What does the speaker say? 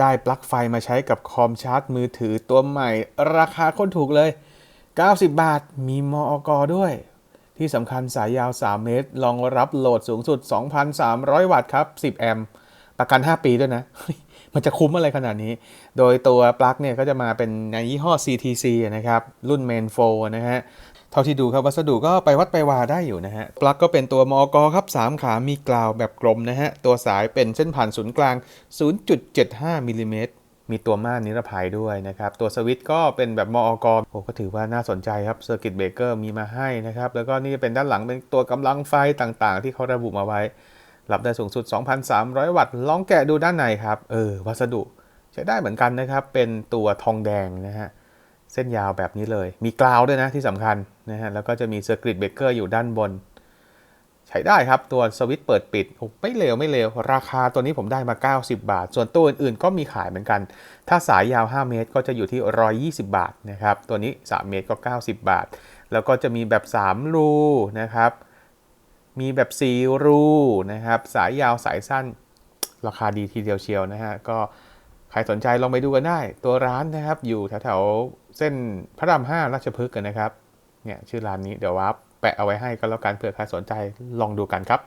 ได้ปลั๊กไฟมาใช้กับคอมชาร์จมือถือตัวใหม่ ราคาโคนถูกเลย 90 บาท มีมอกด้วย ที่สำคัญสายยาว 3 เมตร รองรับโหลดสูงสุด 2,300 วัตต์ครับ 10 แอมป์ประกัน 5 ปีด้วยนะ มันจะคุ้มอะไรขนาดนี้ โดยตัวปลั๊กเนี่ยก็จะมาเป็นในยี่ห้อ CTC นะครับ รุ่น Main 4 นะฮะ เท่าที่ดูครับวัสดุก็ไปวัดไปวาได้อยู่นะฮะ ปลั๊กก็เป็นตัวมอกครับ 3 ขามีกลาวแบบกลมนะฮะ ตัวสายเป็นเส้นผ่านศูนย์กลาง 0.75มิลลิเมตรมีตัวม่านนิรภัยด้วยนะครับ ตัวสวิตช์ก็เป็นแบบมอกโอ้ก็ถือว่าน่าสนใจครับเซอร์กิตเบรกเกอร์มีมาให้นะครับ แล้วก็นี่เป็นด้านหลังเป็นตัวกำลังไฟต่างๆ ที่เขาระบุมาไว้ รับได้สูงสุด 2,300 วัตต์ ลองแกะดูด้านในครับ เออ วัสดุใช้ได้เหมือนกันนะครับ เป็นตัวทองแดงนะฮะ เส้นยาวแบบนี้เลย มีกราวด้วยนะที่สำคัญ นะฮะแล้วก็จะมีเซอร์กิตเบรกเกอร์อยู่ด้านบน ใช้ได้ครับตัวสวิตช์เปิดปิดไม่เลวไม่เลวราคาตัวนี้ผมได้มา 90 บาท ส่วนตัวอื่นๆ ก็มีขายเหมือนกัน ถ้าสายยาว 5 เมตรก็จะอยู่ที่ 120 บาทนะครับตัวนี้ 3 เมตรก็ 90 บาท แล้วก็จะมีแบบ 3 รูนะครับมีแบบ 4 รูนะครับสายยาวสายสั้นราคาดีทีเดียวเชียวนะฮะก็ใครสนใจลองไปดูกันได้ ตัวร้านนะครับอยู่แถวๆเส้นพระราม5ราชพฤกษ์กันนะครับ เนี่ยชื่อร้านนี้เดี๋ยวว่าแปะเอาไว้ให้ก็แล้วกันเผื่อใครสนใจลองดูกันครับ